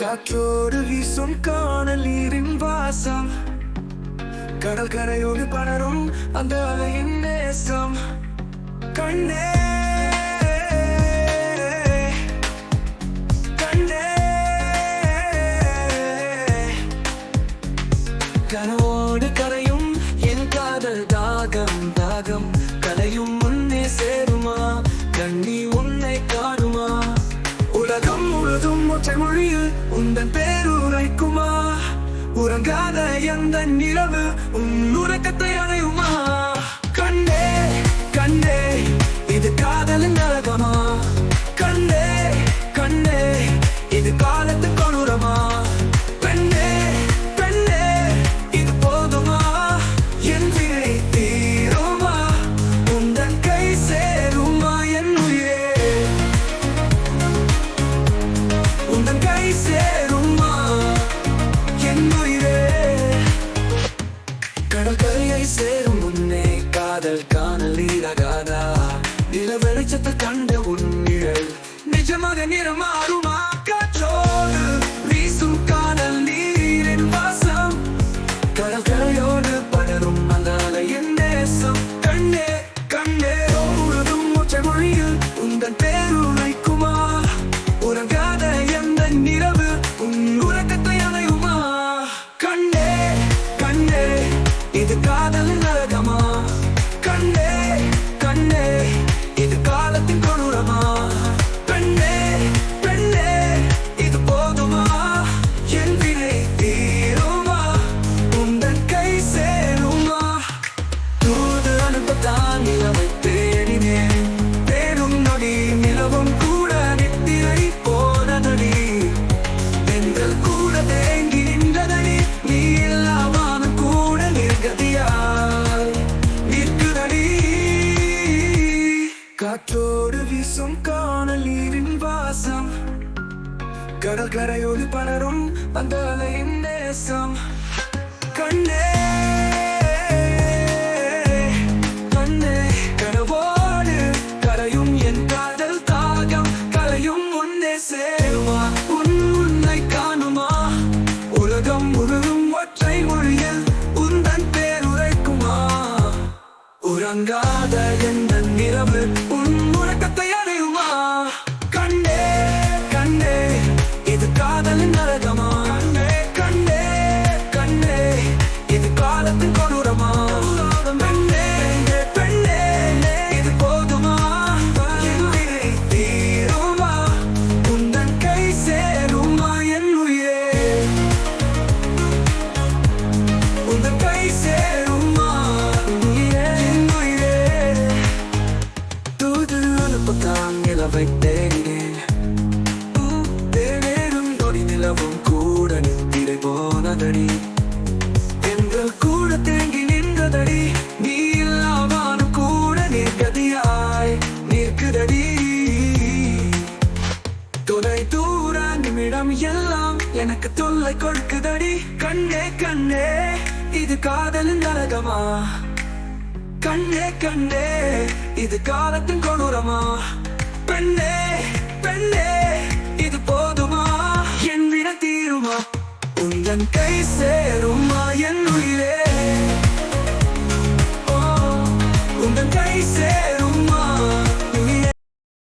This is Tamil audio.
காற்றோடு வீசும் காணல் நீரின் வாசம். கடல் கரையோடு படரும் அந்த அலையின் நேசம். கண்ணே. கனவோடு கரையும் என் காதல் தாகம் தாகம். கலையும் முன்னே சேருமா? கண்ணீர் அந்த நிலவு உன் உறக்கத்தை அடையுமா கண்ணே கண்ணே இது காதலின் நரகமா நிஜமாக நிறமாறுமா வீசும் காணல் நீரின் வாசம். கடற்கரையோடு படரும் அந்த அலையின் நேசம். கண்ணே கண்ணே முழுதும் ஒற்றை மொழியில் உந்தன் பேருரைக்குமா? உறங்காத எந்த நிலவு உன் உறக்கத்தை அணையுமா? கண்ணே கண்ணே இது கடல் கரையோடு பலரும் அந்த அலையின் நேசம். கண்ணே கண்ணே கனவோடு கரையும் என் காதல் தாகம். கலையும் முன்னே சேருமா? உன் உன்னை காணுமா? உலகம் முழுதும் ஒற்றை மொழியில் உந்தன் அனுப்பத்தான் நிலவை தேடினேன் தேவேறும் நொடி நிலவும் கூட நித்திரை போனதடி எங்கள் கூட தேங்கி நின்றதடி நீ இல்லாமானும் கூட நிற்கதியாய் நிற்குதடி துணை தூர நிமிடம் எல்லாம் எனக்கு தொல்லை கொடுக்குதடி கண்ணே கண்ணே இது காதலின் நரகமா கண்ணே கண்ணே இது காலத்தின் கொடூரமா பெண்ணே பெண்ணே இது போதுமா? என் விட தீருமா? உந்தன் கை சேரும்.